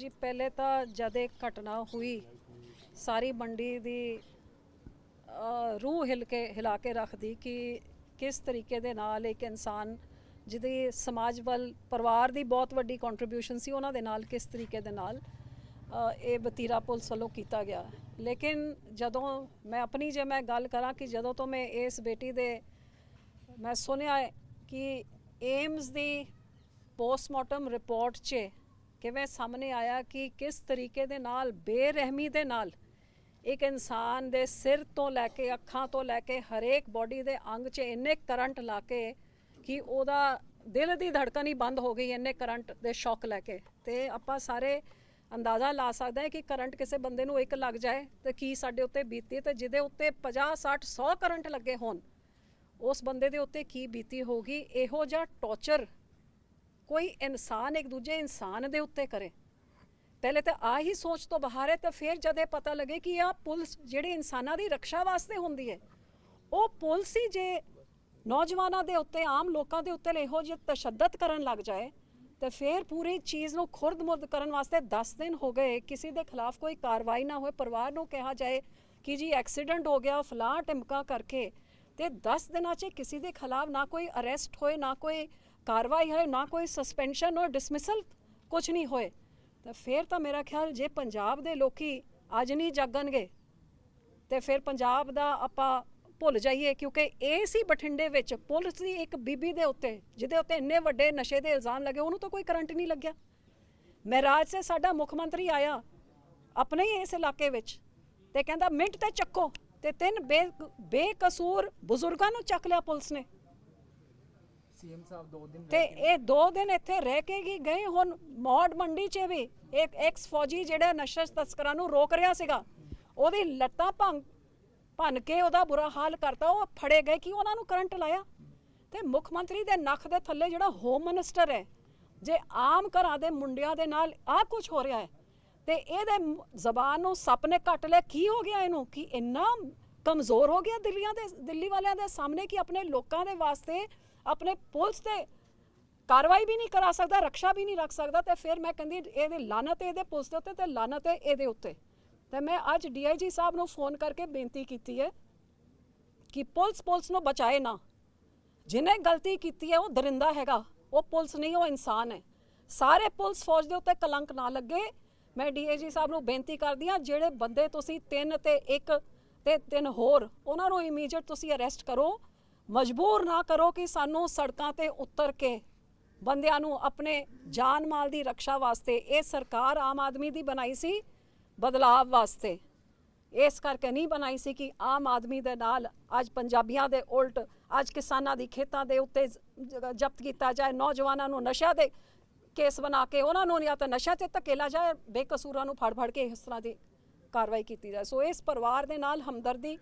ਜੀ, ਪਹਿਲੇ ਤਾਂ ਜਦ ਇਹ ਘਟਨਾ ਹੋਈ, ਸਾਰੀ ਮੰਡੀ ਦੀ ਰੂਹ ਹਿਲ ਕੇ ਹਿਲਾ ਕੇ ਰੱਖਦੀ ਕਿ ਕਿਸ ਤਰੀਕੇ ਦੇ ਨਾਲ ਇੱਕ ਇਨਸਾਨ ਜਿਹਦੀ ਸਮਾਜ ਵੱਲ, ਪਰਿਵਾਰ ਦੀ ਬਹੁਤ ਵੱਡੀ ਕੰਟਰੀਬਿਊਸ਼ਨ ਸੀ, ਉਹਨਾਂ ਦੇ ਨਾਲ ਕਿਸ ਤਰੀਕੇ ਦੇ ਨਾਲ ਇਹ ਬਤੀਰਾ ਪੁਲਿਸ ਵੱਲੋਂ ਕੀਤਾ ਗਿਆ। ਲੇਕਿਨ ਜਦੋਂ ਮੈਂ ਆਪਣੀ, ਜੇ ਮੈਂ ਗੱਲ ਕਰਾਂ ਕਿ ਜਦੋਂ ਤੋਂ ਮੈਂ ਇਸ ਬੇਟੀ ਦੇ, ਮੈਂ ਸੁਣਿਆ ਕਿ ਏਮਸ ਦੀ ਪੋਸਟਮਾਰਟਮ ਰਿਪੋਰਟ 'ਚ ਕਿਵੇਂ ਸਾਹਮਣੇ ਆਇਆ ਕਿ ਕਿਸ ਤਰੀਕੇ ਦੇ ਨਾਲ, ਬੇਰਹਿਮੀ ਦੇ ਨਾਲ ਇੱਕ ਇਨਸਾਨ ਦੇ ਸਿਰ ਤੋਂ ਲੈ ਕੇ, ਅੱਖਾਂ ਤੋਂ ਲੈ ਕੇ, ਹਰੇਕ ਬਾਡੀ ਦੇ ਅੰਗ 'ਚ ਇੰਨੇ ਕਰੰਟ ਲਾ ਕੇ ਕਿ ਉਹਦਾ ਦਿਲ ਦੀ ਧੜਕਣ ਹੀ ਬੰਦ ਹੋ ਗਈ ਇੰਨੇ ਕਰੰਟ ਦੇ ਸ਼ੌਕ ਲੈ ਕੇ। ਤੇ ਆਪਾਂ ਸਾਰੇ ਅੰਦਾਜ਼ਾ ਲਾ ਸਕਦੇ ਹਾਂ ਕਿ ਕਰੰਟ ਕਿਸੇ ਬੰਦੇ ਨੂੰ ਇੱਕ ਲੱਗ ਜਾਏ ਤੇ ਕੀ ਸਾਡੇ ਉੱਤੇ ਬੀਤੀ ਤੇ ਜਿਹਦੇ ਉੱਤੇ 50 60 100 ਕਰੰਟ ਲੱਗੇ ਹੋਣ, ਉਸ ਬੰਦੇ ਦੇ ਉੱਤੇ ਕੀ ਬੀਤੀ ਹੋਗੀ ਇਹੋ ਜਿਹਾ ਟੌਰਚਰ ਕੋਈ ਇਨਸਾਨ ਇੱਕ ਦੂਜੇ ਇਨਸਾਨ ਦੇ ਉੱਤੇ ਕਰੇ। ਪਹਿਲੇ ਤਾਂ ਆ ਹੀ ਸੋਚ ਤੋਂ ਬਾਹਰ ਹੈ, ਤਾਂ ਫਿਰ ਜਦ ਇਹ ਪਤਾ ਲੱਗੇ ਕਿ ਆ ਪੁਲਿਸ ਜਿਹੜੇ ਇਨਸਾਨਾਂ ਦੀ ਰੱਖਿਆ ਵਾਸਤੇ ਹੁੰਦੀ ਹੈ, ਉਹ ਪੁਲਿਸ ਹੀ ਜੇ ਨੌਜਵਾਨਾਂ ਦੇ ਉੱਤੇ, ਆਮ ਲੋਕਾਂ ਦੇ ਉੱਤੇ ਇਹੋ ਜਿਹੇ ਤਸ਼ੱਦਦ ਕਰਨ ਲੱਗ ਜਾਏ, ਤੇ ਫਿਰ ਪੂਰੀ ਚੀਜ਼ ਨੂੰ ਖੁਰਦ-ਮੁਰਦ ਕਰਨ ਵਾਸਤੇ 10 ਦਿਨ ਹੋ ਗਏ, ਕਿਸੇ ਦੇ ਖਿਲਾਫ ਕੋਈ ਕਾਰਵਾਈ ਨਾ ਹੋਏ, ਪਰਿਵਾਰ ਨੂੰ ਕਿਹਾ ਜਾਏ ਕਿ ਜੀ ਐਕਸੀਡੈਂਟ ਹੋ ਗਿਆ ਫਲਾਂ ਟਿਮਕਾ ਕਰਕੇ, ਤੇ 10 ਦਿਨਾਂ 'ਚ ਕਿਸੇ ਦੇ ਖਿਲਾਫ ਨਾ ਕੋਈ ਅਰੈਸਟ ਹੋਏ, ਨਾ ਕੋਈ ਕਾਰਵਾਈ ਹੋਏ, ਨਾ ਕੋਈ ਸਸਪੈਂਸ਼ਨ ਔਰ ਡਿਸਮਿਸਲ ਕੁਝ ਨਹੀਂ ਹੋਏ। ਤਾਂ ਫਿਰ ਤਾਂ ਮੇਰਾ ਖਿਆਲ ਜੇ ਪੰਜਾਬ ਦੇ ਲੋਕੀ ਅੱਜ ਨਹੀਂ ਜਾਗਣਗੇ, ਤੇ ਫਿਰ ਪੰਜਾਬ ਦਾ ਆਪਾਂ ਭੁੱਲ ਜਾਈਏ, ਕਿਉਂਕਿ ਇਹ ਸੀ ਬਠਿੰਡੇ ਵਿੱਚ ਪੁਲਿਸ ਦੀ ਇੱਕ ਬੀਬੀ ਦੇ ਉੱਤੇ, ਜਿਹਦੇ ਉੱਤੇ ਇੰਨੇ ਵੱਡੇ ਨਸ਼ੇ ਦੇ ਇਲਜ਼ਾਮ ਲੱਗੇ, ਉਹਨੂੰ ਤਾਂ ਕੋਈ ਕਰੰਟ ਨਹੀਂ ਲੱਗਿਆ। ਮਹਿਰਾਜ ਸੇ ਸਾਡਾ ਮੁੱਖ ਮੰਤਰੀ ਆਇਆ, ਆਪਣੇ ਹੀ ਇਸ ਇਲਾਕੇ ਵਿੱਚ, ਤੇ ਕਹਿੰਦਾ, ਮਿੰਟ ਤੇ ਚੱਕੋ। ਤੇ ਤਿੰਨ ਬੇ, ਬੇਕਸੂਰ ਬਜ਼ੁਰਗਾਂ ਨੂੰ ਚੱਕ ਲਿਆ ਪੁਲਿਸ ਨੇ। ਸੀਐਮ ਸਾਹਿਬ ਦੋ ਦਿਨ ਤੇ ਇਹ ਦੋ ਦਿਨ ਇੱਥੇ ਰਹਿ ਕੇ ਹੀ ਗਏ ਹੁਣ ਮੌੜ ਮੰਡੀ 'ਚ ਵੀ ਇੱਕ ਐਕਸ ਫੌਜੀ ਜਿਹੜਾ ਨਸ਼ਾ ਤਸਕਰਾਂ ਨੂੰ ਰੋਕ ਰਿਹਾ ਸੀਗਾ ਉਹਦੀ ਲੱਤਾਂ ਭੰਗ ਭੰਨ ਕੇ ਉਹਦਾ ਬੁਰਾ ਹਾਲ ਕਰਤਾ ਉਹ ਫੜੇ ਗਏ ਕਿ ਉਹਨਾਂ ਨੂੰ ਕਰੰਟ ਲਾਇਆ? ਤੇ ਮੁੱਖ ਮੰਤਰੀ ਦੇ ਨੱਕ ਦੇ ਥੱਲੇ ਜਿਹੜਾ ਹੋਮ ਮਿਨਿਸਟਰ ਹੈ ਜੇ ਆਮ ਘਰਾਂ ਦੇ ਮੁੰਡਿਆਂ ਦੇ ਨਾਲ ਆਹ ਕੁਝ ਹੋ ਰਿਹਾ ਹੈ ਤੇ ਇਹਦੇ ਜ਼ਬਾਨ ਨੂੰ ਸੱਪ ਨੇ ਕੱਟ ਲਿਆ ਕੀ ਹੋ ਗਿਆ ਇਹਨੂੰ? ਕਿ ਇੰਨਾ ਕਮਜ਼ੋਰ ਹੋ ਗਿਆ ਦਿੱਲੀਆਂ ਦੇ ਦਿੱਲੀ ਵਾਲਿਆਂ ਦੇ ਸਾਹਮਣੇ ਕਿ ਆਪਣੇ ਲੋਕਾਂ ਦੇ ਵਾਸਤੇ ਆਪਣੇ ਪੁਲਿਸ ਤੇ ਕਾਰਵਾਈ ਵੀ ਨਹੀਂ ਕਰਾ ਸਕਦਾ ਰੱਖਿਆ ਵੀ ਨਹੀਂ ਰੱਖ ਸਕਦਾ, ਤੇ ਫਿਰ ਮੈਂ ਕਹਿੰਦੀ ਇਹਦੇ ਲਾਨਤ ਇਹਦੇ ਪੁਲਿਸ ਦੇ ਉੱਤੇ ਤੇ ਲਾਨਤ ਹੈ ਇਹਦੇ ਉੱਤੇ। ਤੇ ਮੈਂ ਅੱਜ ਡੀਆਈਜੀ ਸਾਹਿਬ ਨੂੰ ਫੋਨ ਕਰਕੇ ਬੇਨਤੀ ਕੀਤੀ ਹੈ ਕਿ ਪੁਲਿਸ ਪੁਲਿਸ ਨੂੰ ਬਚਾਏ ਨਾ। ਜਿਹਨੇ ਗਲਤੀ ਕੀਤੀ ਹੈ, ਉਹ ਦਰਿੰਦਾ ਹੈਗਾ। ਉਹ ਪੁਲਿਸ ਨਹੀਂ, ਉਹ ਇਨਸਾਨ ਹੈ। ਸਾਰੇ ਪੁਲਿਸ ਫੌਜ ਦੇ ਉੱਤੇ ਕਲੰਕ ਨਾ ਲੱਗੇ। ਮੈਂ ਡੀਏਜੀ ਸਾਹਿਬ ਨੂੰ ਬੇਨਤੀ ਕਰਦੀ ਹਾਂ, ਜਿਹੜੇ ਬੰਦੇ ਤੁਸੀਂ ਤਿੰਨ ਤੇ ਇੱਕ ਤੇ ਤਿੰਨ ਹੋਰ, ਉਹਨਾਂ ਨੂੰ ਇਮੀਡੀਏਟ ਤੁਸੀਂ ਅਰੈਸਟ ਕਰੋ। ਮਜਬੂਰ ਨਾ ਕਰੋ ਕਿ ਸਾਨੂੰ ਸੜਕਾਂ ਤੇ ਉਤਰ ਕੇ ਬੰਦਿਆਂ ਨੂੰ ਆਪਣੇ ਜਾਨ ਮਾਲ ਦੀ ਰੱਖਿਆ ਵਾਸਤੇ, ਇਹ ਸਰਕਾਰ ਆਮ ਆਦਮੀ ਦੀ ਬਣਾਈ ਸੀ ਬਦਲਾਵ ਵਾਸਤੇ। ਇਸ ਕਰਕੇ ਨਹੀਂ ਬਣਾਈ ਸੀ ਕਿ ਆਮ ਆਦਮੀ ਦੇ ਨਾਲ ਅੱਜ ਪੰਜਾਬੀਆਂ ਦੇ ਉਲਟ, ਅੱਜ ਕਿਸਾਨਾਂ ਦੀ ਖੇਤਾਂ ਦੇ ਉੱਤੇ ਜ਼ਬਤ ਕੀਤਾ ਜਾਏ, ਨੌਜਵਾਨਾਂ ਨੂੰ ਨਸ਼ਾ ਦੇ ਕੇਸ ਬਣਾ ਕੇ ਉਹਨਾਂ ਨੂੰ ਜਾਂ ਤਾਂ ਨਸ਼ਾ ਤੇ ਧਕੇਲਾ ਜਾਏ ਬੇਕਸੂਰਾਂ ਨੂੰ ਫੜ ਫੜ ਕੇ ਇਸ ਤਰ੍ਹਾਂ ਦੀ ਕਾਰਵਾਈ ਕੀਤੀ ਜਾਏ। ਸੋ ਇਸ ਪਰਿਵਾਰ ਦੇ ਨਾਲ ਹਮਦਰਦੀ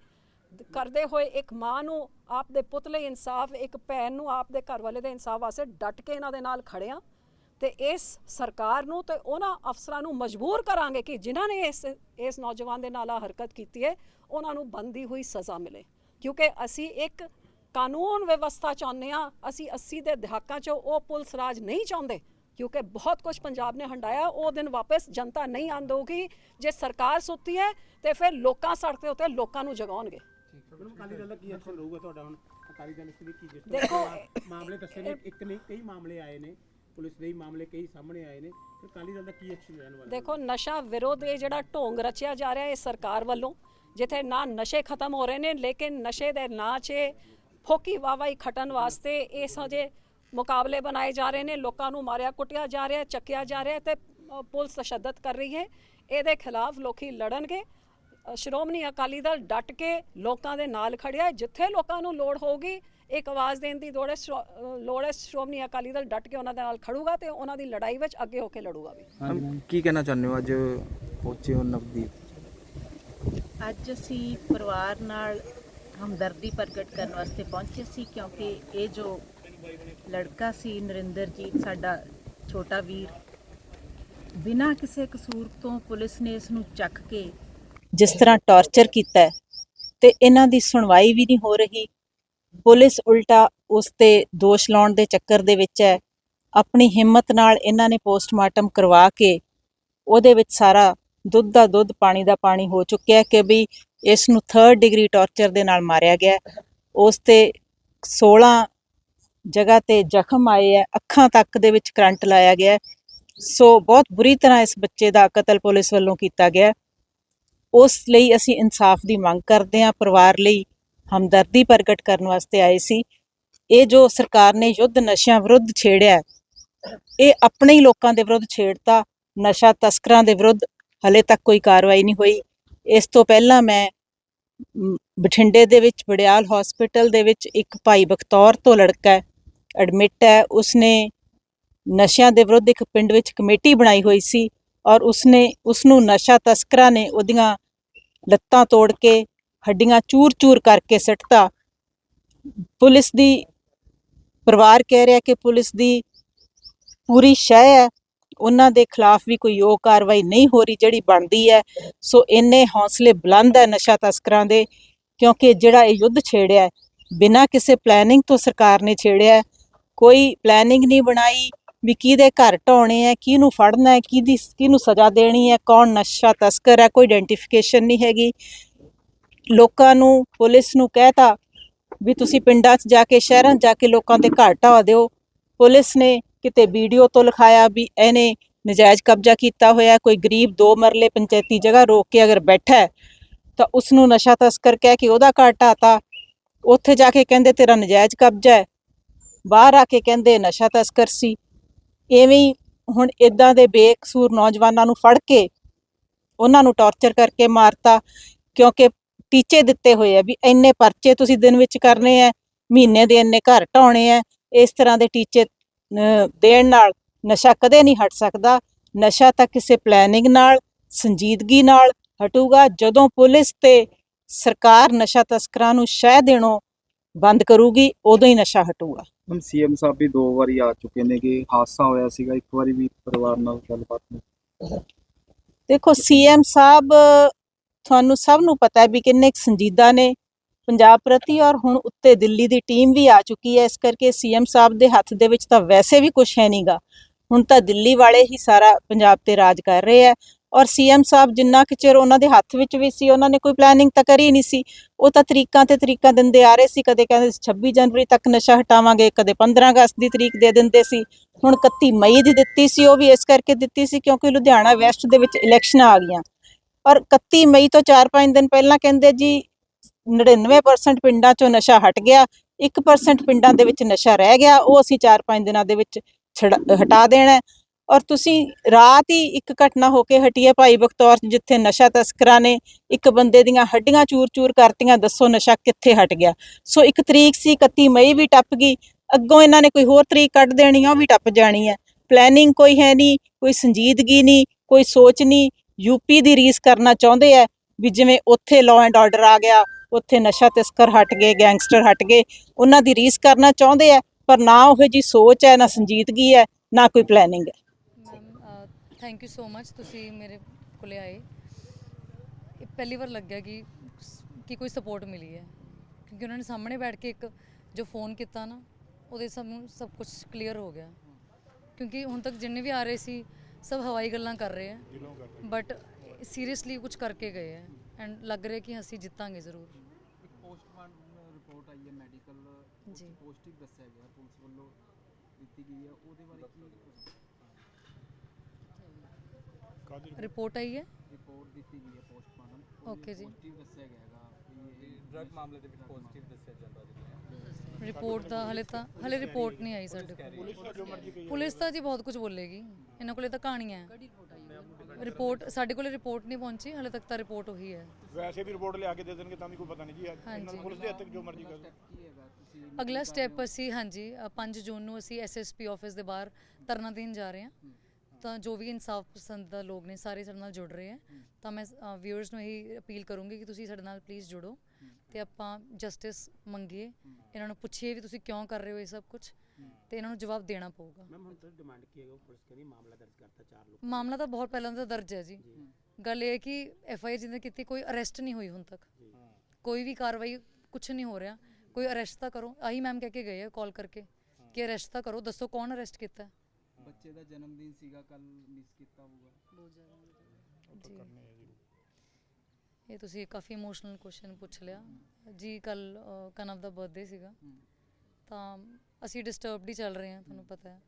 ਕਰਦੇ ਹੋਏ ਇੱਕ ਮਾਂ ਨੂੰ ਆਪ ਦੇ ਪੁੱਤ ਲਈ ਇਨਸਾਫ, ਇੱਕ ਭੈਣ ਨੂੰ ਆਪ ਦੇ ਘਰ ਵਾਲੇ ਦੇ ਇਨਸਾਫ ਵਾਸਤੇ ਡਟ ਕੇ ਇਹਨਾਂ ਦੇ ਨਾਲ ਖੜਿਆ ਤੇ ਇਸ ਸਰਕਾਰ ਨੂੰ ਤੇ ਉਹਨਾਂ ਅਫਸਰਾਂ ਨੂੰ ਮਜਬੂਰ ਕਰਾਂਗੇ ਕਿ ਜਿਨ੍ਹਾਂ ਨੇ ਇਸ ਇਸ ਨੌਜਵਾਨ ਦੇ ਨਾਲ ਆਹ ਹਰਕਤ ਕੀਤੀ ਹੈ, ਉਹਨਾਂ ਨੂੰ ਬੰਦੀ ਹੋਈ ਸਜ਼ਾ ਮਿਲੇ। ਕਿਉਂਕਿ ਅਸੀਂ ਇੱਕ ਕਾਨੂੰਨ ਵਿਵਸਥਾ ਚਾਹੁੰਦੇ ਆ ਅਸੀਂ 80 ਦੇ ਦਹਾਕਾਂ 'ਚ ਉਹ ਪੁਲਿਸ ਰਾਜ ਨਹੀਂ ਚਾਹੁੰਦੇ, ਕਿਉਂਕਿ ਬਹੁਤ ਕੁਝ ਪੰਜਾਬ ਨੇ ਹੰਡਾਇਆ, ਉਹ ਦਿਨ ਵਾਪਸ ਜਨਤਾ ਨਹੀਂ ਆਂਦੋਗੀ ਜੇ ਸਰਕਾਰ ਸੁੱਤੀ ਹੈ ਤੇ ਫਿਰ ਲੋਕਾਂ ਸੜਕ ਦੇ ਉੱਤੇ ਲੋਕਾਂ ਨੂੰ ਜਗਾਉਣਗੇ। ਮੈਡਮ ਅਕਾਲੀ ਦਲ ਦਾ ਕੀ ਐਕਸ਼ਨ ਰਹੂਗਾ ਤੁਹਾਡਾ ਹੁਣ? ਅਕਾਲੀ ਦਲ ਇਸ ਲਈ ਕੀ ਜਿਸ ਦੇਖੋ, ਤਰ੍ਹਾਂ ਮਾਮਲੇ ਦੱਸੇ ਨੇ ਇੱਕ ਨਹੀਂ ਕਈ ਮਾਮਲੇ ਆਏ ਨੇ ਪੁਲਿਸ ਦੇ ਹੀ ਮਾਮਲੇ ਕਈ ਸਾਹਮਣੇ ਆਏ ਨੇ ਤੇ ਅਕਾਲੀ ਦਲ ਦਾ ਕੀ ਐਕਸ਼ਨ ਰਹਿਣ ਵਾਲਾ? ਦੇਖੋ ਨਸ਼ਾ ਵਿਰੋਧ ਇਹ ਜਿਹੜਾ ਢੋਂਗ ਰਚਿਆ ਜਾ ਰਿਹਾ ਹੈ ਸਰਕਾਰ ਵੱਲੋਂ ਜਿੱਥੇ ਨਾ ਨਸ਼ੇ ਖਤਮ ਹੋ ਰਹੇ ਨੇ ਲੇਕਿਨ ਨਸ਼ੇ ਦੇ ਨਾਂ 'ਚ ਫੋਕੀ ਵਾਵਾਈ ਖਟਣ ਵਾਸਤੇ ਇਸ ਹਜੇ ਮੁਕਾਬਲੇ ਬਣਾਏ ਜਾ ਰਹੇ ਨੇ ਲੋਕਾਂ ਨੂੰ ਮਾਰਿਆ ਕੁੱਟਿਆ ਜਾ ਰਿਹਾ ਚੱਕਿਆ ਜਾ ਰਿਹਾ ਤੇ ਅ, ਪੁਲਿਸ ਤਸ਼ੱਦਦ ਕਰ ਰਹੀ ਹੈ। ਇਹਦੇ ਖਿਲਾਫ ਲੋਕੀ ਲੜਨਗੇ। ਸ਼੍ਰੋਮਣੀ ਅਕਾਲੀ ਦਲ ਡਟ ਕੇ ਲੋਕਾਂ ਦੇ ਨਾਲ ਖੜਿਆ। ਜਿੱਥੇ ਲੋਕਾਂ ਨੂੰ ਲੋੜ ਹੋਊਗੀ ਇੱਕ ਆਵਾਜ਼ ਦੇਣ ਦੀ ਲੋੜ ਹੈ ਲੋੜ ਹੈ ਸ਼੍ਰੋਮਣੀ ਅਕਾਲੀ ਦਲ ਡਟ ਕੇ ਉਹਨਾਂ ਦੇ ਨਾਲ ਖੜੂਗਾ ਤੇ ਉਹਨਾਂ ਦੀ ਲੜਾਈ ਵਿੱਚ ਅੱਗੇ ਹੋ ਕੇ ਲੜੂਗਾ ਵੀ। ਕੀ ਕਹਿਣਾ ਚਾਹੁੰਦੇ ਹੋ? ਅੱਜ ਪਹੁੰਚੇ ਹੋ ਨਵਦੀਪ। ਅੱਜ ਅਸੀਂ ਪਰਿਵਾਰ ਨਾਲ ਹਮਦਰਦੀ ਪ੍ਰਗਟ ਕਰਨ ਵਾਸਤੇ ਪਹੁੰਚੇ ਸੀ ਕਿਉਂਕਿ ਇਹ ਜੋ ਲੜਕਾ ਸੀ ਨਰਿੰਦਰਜੀਤ ਸਾਡਾ ਛੋਟਾ ਵੀਰ ਬਿਨਾਂ ਕਿਸੇ ਕਸੂਰ ਤੋਂ ਪੁਲਿਸ ਨੇ ਇਸ ਨੂੰ ਚੱਕ ਕੇ ਜਿਸ ਤਰ੍ਹਾਂ ਟੌਰਚਰ ਕੀਤਾ ਹੈ, ਤੇ ਇਹਨਾਂ ਦੀ ਸੁਣਵਾਈ ਵੀ ਨਹੀਂ ਹੋ ਰਹੀ। ਪੁਲਿਸ ਉਲਟਾ ਉਸ ਤੇ ਦੋਸ਼ ਲਾਉਣ ਦੇ ਚੱਕਰ ਦੇ ਵਿੱਚ ਹੈ। ਆਪਣੀ ਹਿੰਮਤ ਨਾਲ ਇਹਨਾਂ ਨੇ ਪੋਸਟਮਾਰਟਮ ਕਰਵਾ ਕੇ ਉਹਦੇ ਵਿੱਚ ਸਾਰਾ ਦੁੱਧ ਦਾ ਦੁੱਧ, ਪਾਣੀ ਦਾ ਪਾਣੀ ਹੋ ਚੁੱਕਿਆ ਕਿ ਵੀ ਇਸ ਨੂੰ 3rd ਡਿਗਰੀ ਟਾਰਚਰ ਦੇ ਨਾਲ ਮਾਰਿਆ ਗਿਆ ਉਸ ਤੇ 16 ਜਗ੍ਹਾ ਤੇ ਜ਼ਖਮ ਆਏ ਹੈ, ਅੱਖਾਂ ਤੱਕ ਦੇ ਵਿੱਚ ਕਰੰਟ ਲਾਇਆ ਗਿਆ ਸੋ ਬਹੁਤ ਬੁਰੀ ਤਰ੍ਹਾਂ ਇਸ ਬੱਚੇ ਦਾ ਕਤਲ ਪੁਲਿਸ ਵੱਲੋਂ ਕੀਤਾ ਗਿਆ ਉਸ ਲਈ ਅਸੀਂ ਇਨਸਾਫ ਦੀ ਮੰਗ ਕਰਦੇ ਹਾਂ, ਪਰਿਵਾਰ ਲਈ ਹਮਦਰਦੀ ਪ੍ਰਗਟ ਕਰਨ ਵਾਸਤੇ ਆਏ ਸੀ। ਇਹ ਜੋ ਸਰਕਾਰ ਨੇ ਯੁੱਧ ਨਸ਼ਿਆਂ ਵਿਰੁੱਧ ਛੇੜਿਆ ਇਹ ਆਪਣੇ ਹੀ ਲੋਕਾਂ ਦੇ ਵਿਰੁੱਧ ਛੇੜਤਾ, ਨਸ਼ਾ ਤਸਕਰਾਂ ਦੇ ਵਿਰੁੱਧ ਹਲੇ ਤੱਕ ਕੋਈ ਕਾਰਵਾਈ ਨਹੀਂ ਹੋਈ। ਇਸ ਤੋਂ ਪਹਿਲਾਂ ਮੈਂ ਬਠਿੰਡੇ ਦੇ ਵਿੱਚ ਬੜਿਆਲ ਹਸਪੀਟਲ ਦੇ ਵਿੱਚ ਇੱਕ ਭਾਈ ਬਖਤੌਰ ਤੋਂ ਲੜਕਾ ਹੈ ਐਡਮਿਟ ਹੈ। ਉਸਨੇ ਨਸ਼ਿਆਂ ਦੇ ਵਿਰੁੱਧ ਇੱਕ ਪਿੰਡ ਵਿੱਚ ਕਮੇਟੀ ਬਣਾਈ ਹੋਈ ਸੀ। ਔਰ ਉਸਨੇ ਉਸ ਨੂੰ ਨਸ਼ਾ ਤਸਕਰਾਂ ਨੇ ਉਹਦੀਆਂ ਲੱਤਾਂ ਤੋੜ ਕੇ ਹੱਡੀਆਂ ਚੂਰ-ਚੂਰ ਕਰਕੇ ਸਿੱਟਤਾ। ਪੁਲਿਸ ਦੀ ਪਰਿਵਾਰ ਕਹਿ ਰਿਹਾ ਕਿ ਪੁਲਿਸ ਦੀ ਪੂਰੀ ਸ਼ਹਿ ਹੈ। ਉਹਨਾਂ ਦੇ ਖਿਲਾਫ ਵੀ ਕੋਈ ਉਹ ਕਾਰਵਾਈ ਨਹੀਂ ਹੋ ਰਹੀ ਜਿਹੜੀ ਬਣਦੀ ਹੈ। ਸੋ ਇੰਨੇ ਹੌਸਲੇ ਬੁਲੰਦ ਹੈ ਨਸ਼ਾ ਤਸਕਰਾਂ ਦੇ ਕਿਉਂਕਿ ਜਿਹੜਾ ਇਹ ਯੁੱਧ ਛੇੜਿਆ ਹੈ, ਬਿਨਾਂ ਕਿਸੇ ਪਲੈਨਿੰਗ ਤੋਂ ਸਰਕਾਰ ਨੇ ਛੇੜਿਆ ਕੋਈ ਪਲੈਨਿੰਗ ਨਹੀਂ ਬਣਾਈ। ਵੀ ਕਿਹਦੇ ਘਰ ਢਾਉਣੇ ਹੈ ਕਿਹਨੂੰ ਫੜਨਾ ਹੈ, ਕਿਹਦੀ ਕਿਹਨੂੰ ਸਜ਼ਾ ਦੇਣੀ ਹੈ, ਕੌਣ ਨਸ਼ਾ ਤਸਕਰ ਹੈ, ਕੋਈ ਆਇਡੈਂਟੀਫਿਕੇਸ਼ਨ ਨਹੀਂ ਹੈਗੀ। ਲੋਕਾਂ ਨੂੰ, ਪੁਲਿਸ ਨੂੰ ਕਹਿਤਾ ਵੀ ਤੁਸੀਂ ਪਿੰਡਾਂ 'ਚ ਜਾ ਕੇ, ਸ਼ਹਿਰਾਂ 'ਚ ਜਾ ਕੇ ਲੋਕਾਂ ਦੇ ਘਰ ਢਾਹ ਦਿਓ। ਪੁਲਿਸ ਨੇ ਕਿਤੇ ਵੀਡੀਓ ਤੋਂ ਲਿਖਾਇਆ ਵੀ ਇਹਨੇ ਨਜਾਇਜ਼ ਕਬਜ਼ਾ ਕੀਤਾ ਹੋਇਆ, ਕੋਈ ਗਰੀਬ ਦੋ ਮਰਲੇ ਪੰਚਾਇਤੀ ਜਗ੍ਹਾ ਰੋਕ ਕੇ ਅਗਰ ਬੈਠਾ ਤਾਂ ਉਸ ਨੂੰ ਨਸ਼ਾ ਤਸਕਰ ਕਹਿ ਕੇ ਉਹਦਾ ਘਰ ਢਾਤਾ ਉੱਥੇ ਜਾ ਕੇ ਕਹਿੰਦੇ ਤੇਰਾ ਨਜਾਇਜ਼ ਕਬਜ਼ਾ ਹੈ। ਬਾਹਰ ਆ ਕੇ ਕਹਿੰਦੇ ਨਸ਼ਾ ਤਸਕਰ ਸੀ। ਐਵੇਂ ਹੀ ਹੁਣ ਇਦਾਂ ਦੇ ਬੇਕਸੂਰ ਨੌਜਵਾਨਾਂ ਨੂੰ ਫੜ ਕੇ ਉਹਨਾਂ ਨੂੰ ਟੌਰਚਰ ਕਰਕੇ ਮਾਰਤਾ, ਕਿਉਂਕਿ ਟੀਚੇ ਦਿੱਤੇ ਹੋਏ ਆ ਵੀ ਇੰਨੇ ਪਰਚੇ ਤੁਸੀਂ ਦਿਨ ਵਿੱਚ ਕਰਨੇ ਆ, ਮਹੀਨੇ ਦੇ ਇੰਨੇ ਘਰ ਢਾਉਣੇ ਆ, ਇਸ ਤਰ੍ਹਾਂ ਦੇ ਟੀਚੇ ਦੇਣ ਨਾਲ ਨਸ਼ਾ ਕਦੇ ਨਹੀਂ ਹਟ ਸਕਦਾ। ਨਸ਼ਾ ਤਾਂ ਕਿਸੇ ਪਲੈਨਿੰਗ ਨਾਲ, ਸੰਜੀਦਗੀ ਨਾਲ ਹਟੂਗਾ। ਜਦੋਂ ਪੁਲਿਸ ਤੇ ਸਰਕਾਰ ਨਸ਼ਾ ਤਸਕਰਾਂ ਨੂੰ ਸ਼ਹਿ ਦੇਣੋਂ ਬੰਦ ਕਰੂਗੀ ਉਦੋਂ ਹੀ ਨਸ਼ਾ ਹਟੂਗਾ। ਹੁਣ ਸੀਐਮ ਸਾਹਿਬ ਵੀ ਦੋ ਵਾਰੀ ਆ ਚੁੱਕੇ ਨੇ ਕਿ ਹਾਦਸਾ ਹੋਇਆ ਸੀਗਾ ਇੱਕ ਵਾਰੀ ਵੀ ਪਰਿਵਾਰ ਨਾਲ ਗੱਲਬਾਤ ਨਹੀਂ। ਦੇਖੋ ਸੀਐਮ ਸਾਹਿਬ ਤੁਹਾਨੂੰ ਸਭ ਨੂੰ ਪਤਾ ਹੈ ਵੀ ਕਿੰਨੇ ਸੰਜੀਦਾ ਨੇ ਪੰਜਾਬ ਪ੍ਰਤੀ ਔਰ ਹੁਣ ਉੱਤੇ ਦਿੱਲੀ ਦੀ ਟੀਮ ਵੀ ਆ ਚੁੱਕੀ ਹੈ। ਇਸ ਕਰਕੇ ਸੀਐਮ ਸਾਹਿਬ ਦੇ ਹੱਥ ਦੇ ਵਿੱਚ ਤਾਂ ਵੈਸੇ ਵੀ ਕੁਝ ਹੈ ਨਹੀਂਗਾ ਹੁਣ ਤਾਂ ਦਿੱਲੀ ਵਾਲੇ ਹੀ ਸਾਰਾ ਪੰਜਾਬ ਤੇ ਰਾਜ ਕਰ ਰਹੇ ਆ ਔਰ ਸੀਐਮ ਸਾਹਿਬ ਜਿੰਨਾ ਕੁ ਚਿਰ ਉਹਨਾਂ ਦੇ ਹੱਥ ਵਿੱਚ ਵੀ ਸੀ, ਉਹਨਾਂ ਨੇ ਕੋਈ ਪਲੈਨਿੰਗ ਤਾਂ ਕਰੀ ਨਹੀਂ ਸੀ। ਉਹ ਤਾਂ ਤਰੀਕਾਂ ਤੇ ਤਰੀਕਾਂ ਦਿੰਦੇ ਆ ਰਹੇ ਸੀ, ਕਦੇ ਕਹਿੰਦੇ 26 ਜਨਵਰੀ ਤੱਕ ਨਸ਼ਾ ਹਟਾਵਾਂਗੇ, ਕਦੇ 15 ਅਗਸਤ ਦੀ ਤਰੀਕ ਦੇ ਦਿੰਦੇ ਸੀ। ਹੁਣ 31 ਮਈ ਦੀ ਦਿੱਤੀ ਸੀ, ਉਹ ਵੀ ਇਸ ਕਰਕੇ ਦਿੱਤੀ ਸੀ ਕਿਉਂਕਿ ਲੁਧਿਆਣਾ ਵੈਸਟ ਦੇ ਵਿੱਚ ਇਲੈਕਸ਼ਨਾਂ ਆ ਗਈਆਂ। ਔਰ 31 ਮਈ ਤੋਂ 4-5 ਦਿਨ ਪਹਿਲਾਂ ਕਹਿੰਦੇ ਜੀ 99% ਪਿੰਡਾਂ ਚੋਂ ਨਸ਼ਾ ਹਟ ਗਿਆ 1% ਪਿੰਡਾਂ ਦੇ ਵਿੱਚ ਨਸ਼ਾ ਰਹਿ ਗਿਆ, ਉਹ ਅਸੀਂ 4-5 ਦਿਨਾਂ ਦੇ ਵਿੱਚ ਛੁਡਾ- ਹਟਾ ਦੇਣਾ। ਔਰ ਤੁਸੀਂ ਰਾਤ ਹੀ ਇੱਕ ਘਟਨਾ ਹੋ ਕੇ ਹਟੀ ਹੈ ਭਾਈ ਬਖਤੌਰ, ਜਿੱਥੇ ਨਸ਼ਾ ਤਸਕਰਾਂ ਨੇ ਇੱਕ ਬੰਦੇ ਦੀਆਂ ਹੱਡੀਆਂ ਚੂਰ-ਚੂਰ ਕਰਤੀਆਂ, ਦੱਸੋ ਨਸ਼ਾ ਕਿੱਥੇ ਹਟ ਗਿਆ? ਸੋ ਇੱਕ ਤਰੀਕ ਸੀ 31 ਮਈ ਵੀ ਟੱਪ ਗਈ, ਅੱਗੋਂ ਇਹਨਾਂ ਨੇ ਕੋਈ ਹੋਰ ਤਰੀਕ ਕੱਢ ਦੇਣੀ ਆ, ਉਹ ਵੀ ਟੱਪ ਜਾਣੀ ਹੈ। ਪਲੈਨਿੰਗ ਕੋਈ ਹੈ ਨਹੀਂ, ਕੋਈ ਸੰਜੀਦਗੀ ਨਹੀਂ, ਕੋਈ ਸੋਚ ਨਹੀਂ ਯੂਪੀ ਦੀ ਰੀਸ ਕਰਨਾ ਚਾਹੁੰਦੇ ਆ ਵੀ ਜਿਵੇਂ ਉੱਥੇ ਲਾਅ ਐਂਡ ਆਰਡਰ ਆ ਗਿਆ, ਉੱਥੇ ਨਸ਼ਾ ਤਸਕਰ ਹਟ ਗਏ, ਗੈਂਗਸਟਰ ਹਟ ਗਏ, ਉਹਨਾਂ ਦੀ ਰੀਸ ਕਰਨਾ ਚਾਹੁੰਦੇ ਆ ਪਰ ਨਾ ਉਹ ਜੀ ਸੋਚ ਹੈ, ਨਾ ਸੰਜੀਦਗੀ ਹੈ, ਨਾ ਕੋਈ ਪਲੈਨਿੰਗ ਹੈ। ਥੈਂਕ ਯੂ ਸੋ ਮਚ ਤੁਸੀਂ ਮੇਰੇ ਕੋਲੇ ਆਏ। ਇਹ ਪਹਿਲੀ ਵਾਰ ਲੱਗਿਆ ਕਿ ਕਿ ਕੋਈ ਸਪੋਰਟ ਮਿਲੀ ਹੈ। ਕਿਉਂਕਿ ਉਹਨਾਂ ਨੇ ਸਾਹਮਣੇ ਬੈਠ ਕੇ ਇੱਕ ਜੋ ਫੋਨ ਕੀਤਾ ਨਾ ਉਹਦੇ ਸਭ ਨੂੰ ਸਭ ਕੁਝ ਕਲੀਅਰ ਹੋ ਗਿਆ। ਕਿਉਂਕਿ ਹੁਣ ਤੱਕ ਜਿੰਨੇ ਵੀ ਆ ਰਹੇ ਸੀ ਸਭ ਹਵਾਈ ਗੱਲਾਂ ਕਰ ਰਹੇ ਆ ਬਟ ਸੀਰੀਅਸਲੀ ਕੁਝ ਕਰਕੇ ਗਏ ਹੈ। ਐਂਡ ਲੱਗ ਰਿਹਾ ਕਿ ਅਸੀਂ ਜਿੱਤਾਂਗੇ ਜ਼ਰੂਰ। ਇੱਕ ਪੋਸਟਮਾਰਟਮ ਰਿਪੋਰਟ ਆਈ ਹੈ ਮੈਡੀਕਲ ਪੋਸਟਿਕ ਦੱਸਿਆ ਗਿਆ ਪੁਲਿਸ ਵੱਲੋਂ ਦਿੱਤੀ ਗਈ ਹੈ। ਉਹਦੇ ਬਾਰੇ ਕੀ ਰਿਪੋਰਟ ਆਈ ਹੈ? ਰਿਪੋਰਟ ਦਿੱਤੀ ਗਈ ਹੈ ਪੋਸਟਮਾਰਟਮ। Okay ਜੀ। ਪੋਜ਼ਿਟਿਵ ਦੱਸਿਆ ਗਿਆ ਹੈਗਾ ਕਿ ਡਰਗ ਮਾਮਲੇ ਦੇ ਵਿੱਚ ਪੋਜ਼ਿਟਿਵ ਦੱਸਿਆ ਜਾਂਦਾ ਜੀ। ਰਿਪੋਰਟ ਦਾ ਹਲੇ ਤਾਂ ਹਲੇ ਰਿਪੋਰਟ ਨਹੀਂ ਆਈ ਸਾਡੇ ਕੋਲ। ਪੁਲਿਸ ਤਾਂ ਜੀ ਬਹੁਤ ਕੁਝ ਬੋਲੇਗੀ। ਇਹਨਾਂ ਕੋਲੇ ਤਾਂ ਕਹਾਣੀਆਂ ਹੈ। ਰਿਪੋਰਟ ਸਾਡੇ ਕੋਲੇ ਰਿਪੋਰਟ ਨਹੀਂ ਪਹੁੰਚੀ ਹਲੇ ਤੱਕ ਤਾਂ ਰਿਪੋਰਟ ਉਹੀ ਹੈ। ਵੈਸੇ ਵੀ ਰਿਪੋਰਟ ਲਿਆ ਕੇ ਦੇ ਦੇਣਗੇ ਤਾਂ ਵੀ ਕੋਈ ਪਤਾ ਨਹੀਂ ਜੀ। ਅੱਜ ਇਹਨਾਂ ਨੂੰ। ਪੁਲਿਸ ਦੇ ਹੱਥ ਤੱਕ ਜੋ ਮਰਜ਼ੀ ਕਰ ਕੀ ਹੈਗਾ? ਤੁਸੀਂ ਅਗਲਾ ਸਟੈਪ ਅਸੀਂ ਹਾਂਜੀ ਅ, 5 ਜੂਨ ਨੂੰ ਅਸੀਂ ਐਸਐਸਪੀ ਆਫਿਸ ਦੇ ਬਾਹਰ ਧਰਨਾ ਦੇਣ ਜਾ ਰਹੇ ਹਾਂ। ਤਾਂ ਜੋ ਵੀ ਇਨਸਾਫ ਪਸੰਦ ਦਾ ਲੋਕ ਨੇ ਸਾਰੇ ਸਾਡੇ ਨਾਲ ਜੁੜ ਰਹੇ ਹੈ। ਤਾਂ ਮੈਂ ਵਿਊਅਰਸ ਨੂੰ ਇਹੀ ਅਪੀਲ ਕਰੂੰਗੀ ਕਿ ਤੁਸੀਂ ਸਾਡੇ ਨਾਲ ਪਲੀਜ਼ ਜੁੜੋ ਤੇ ਆਪਾਂ ਜਸਟਿਸ ਮੰਗੀਏ। ਇਹਨਾਂ ਨੂੰ ਪੁੱਛੀਏ ਵੀ ਤੁਸੀਂ ਕਿਉਂ ਕਰ ਰਹੇ ਹੋ ਇਹ ਸਭ ਕੁਝ ਤੇ ਇਹਨਾਂ ਨੂੰ ਜਵਾਬ ਦੇਣਾ ਪਊਗਾ। ਮੈਮ ਹੁਣ ਤੁਸੀਂ ਡਿਮਾਂਡ ਕੀ ਹੈ ਪੁਲਿਸ ਕਹਿੰਦੀ ਮਾਮਲਾ ਦਰਜ ਕਰਤਾ ਚਾਰ ਲੋਕ ਮਾਮਲਾ ਤਾਂ ਬਹੁਤ ਪਹਿਲਾਂ ਦਾ ਦਰਜ ਹੈ ਜੀ। ਗੱਲ ਇਹ ਹੈ ਕਿ ਐਫ ਆਈ ਆਰ ਜਿਹਨੇ ਕੀਤੀ ਕੋਈ ਅਰੈਸਟ ਨਹੀਂ ਹੋਈ ਹੁਣ ਤੱਕ। ਕੋਈ ਵੀ ਕਾਰਵਾਈ ਕੁਝ ਨਹੀਂ ਹੋ ਰਿਹਾ। ਕੋਈ ਅਰੈਸਟ ਤਾਂ ਕਰੋ। ਆਹੀ ਮੈਮ ਕਹਿ ਕੇ ਗਏ ਆ ਕਾਲ ਕਰਕੇ ਕਿ ਅਰੈਸਟ ਤਾਂ ਕਰੋ। ਦੱਸੋ ਕੌਣ ਅਰੈਸਟ ਕੀਤਾ? ਹੈ? ਬੱਚੇ ਦਾ ਜਨਮ ਦਿਨ ਸੀਗਾ ਕੱਲ ਮਿਸ ਕੀਤਾ ਹੋਊਗਾ। ਬਹੁਤ ਜ਼ਿਆਦਾ ਜੀ। ਇਹ ਤੁਸੀਂ ਕਾਫੀ ਇਮੋਸ਼ਨਲ ਕੁਐਸਚਨ ਪੁੱਛ ਲਿਆ। ਜੀ ਕੱਲ ਕਨਵ ਦਾ ਬਰਥਡੇ ਸੀਗਾ। ਤਾਂ ਅਸੀਂ ਡਿਸਟਰਬਡ ਹੀ ਚੱਲ ਰਹੇ ਹਾਂ ਤੁਹਾਨੂੰ ਪਤਾ ਹੈ।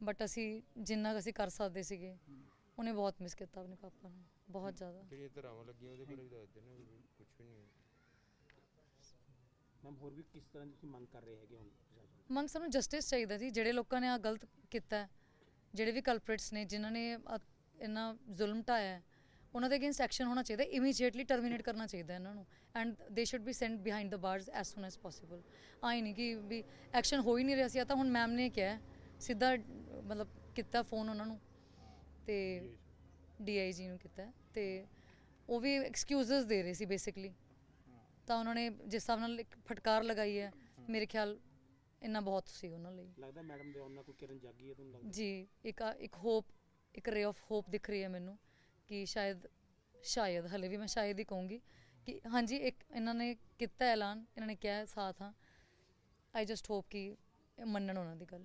ਬਟ ਅਸੀਂ ਜਿੰਨਾ ਅਸੀਂ ਕਰ ਸਕਦੇ ਸੀਗੇ ਉਹਨੇ ਬਹੁਤ ਮਿਸ ਕੀਤਾ ਆਪਣੇ ਪਾਪਾ ਨੂੰ। ਬਹੁਤ ਜ਼ਿਆਦਾ। ਜਿਹੜੀਆਂ ਧਰਾਵਾਂ ਲੱਗੀਆਂ ਉਹਦੇ ਬਾਰੇ ਵੀ ਦੱਸ ਦੇਣਾ ਕੁਝ ਵੀ ਨਹੀਂ। ਮੈਮ ਹੋਰ ਵੀ ਕਿਸ ਤਰ੍ਹਾਂ ਦੀ ਤੁਸੀਂ ਮੰਗ ਕਰ ਰਹੇ ਹੈਗੇ ਹੁਣ? ਮੰਗ ਸਾਨੂੰ ਜਸਟਿਸ ਚਾਹੀਦਾ ਜੀ। ਜਿਹੜੇ ਲੋਕਾਂ ਨੇ ਆ ਗਲਤ ਕੀਤਾ ਹੈ, ਜਿਹੜੇ ਵੀ ਕਲਪ੍ਰਿਟਸ ਨੇ, ਜਿਨ੍ਹਾਂ ਨੇ ਆਹ ਇੰਨਾ ਜ਼ੁਲਮ ਢਾਇਆ ਉਹਨਾਂ ਦੇ ਅਗੇਂਸਟ ਐਕਸ਼ਨ ਹੋਣਾ ਚਾਹੀਦਾ ਇਮੀਡੀਏਟਲੀ ਟਰਮੀਨੇਟ ਕਰਨਾ ਚਾਹੀਦਾ ਇਹਨਾਂ ਨੂੰ and they should be send behind the bars as soon as possible ਆਈ ਨਹੀਂ ਕਿ ਵੀ ਐਕਸ਼ਨ ਹੋ ਹੀ ਨਹੀਂ ਰਿਹਾ ਸੀ ਤਾਂ ਹੁਣ ਮੈਮ ਨੇ ਕਿਹਾ ਸਿੱਧਾ, ਮਤਲਬ ਕੀਤਾ ਫੋਨ ਉਹਨਾਂ ਨੂੰ, ਤੇ ਡੀਆਈਜੀ ਨੂੰ ਕੀਤਾ ਹੈ, ਤੇ ਉਹ ਵੀ ਐਕਸਕਿਊਜ਼ਸ ਦੇ ਰਹੇ ਸੀ ਬੇਸਿਕਲੀ ਤਾਂ ਉਹਨਾਂ ਨੇ ਜਿਸ ਹਿਸਾਬ ਨਾਲ ਇੱਕ ਫਟਕਾਰ ਲਗਾਈ ਹੈ, ਮੇਰੇ ਖਿਆਲ ਇੰਨਾ ਬਹੁਤ ਸੀ ਉਹਨਾਂ ਲਈ। ਲੱਗਦਾ ਮੈਡਮ ਦੇ ਉਹਨਾਂ ਕੋਈ ਕਿਰਨ ਜਾਗੀ ਹੈ ਤੁਹਾਨੂੰ ਲੱਗਦਾ? ਜੀ ਇੱਕ ਇੱਕ ਹੋਪ ਇੱਕ ਰੇ ਆਫ ਹੋਪ ਦਿਖ ਰਹੀ ਹੈ ਮੈਨੂੰ ਕਿ ਸ਼ਾਇਦ ਸ਼ਾਇਦ ਹਲੇ ਵੀ ਮੈਂ ਸ਼ਾਇਦ ਹੀ ਕਹੂੰਗੀ ਕਿ ਹਾਂਜੀ ਇੱਕ ਇਹਨਾਂ ਨੇ ਕੀਤਾ ਐਲਾਨ ਇਹਨਾਂ ਨੇ ਕਿਹਾ ਸਾਥ ਹਾਂ। ਆਈ ਜਸਟ ਹੋਪ ਕਿ ਇਹ ਮੰਨਣ ਉਹਨਾਂ ਦੀ ਗੱਲ।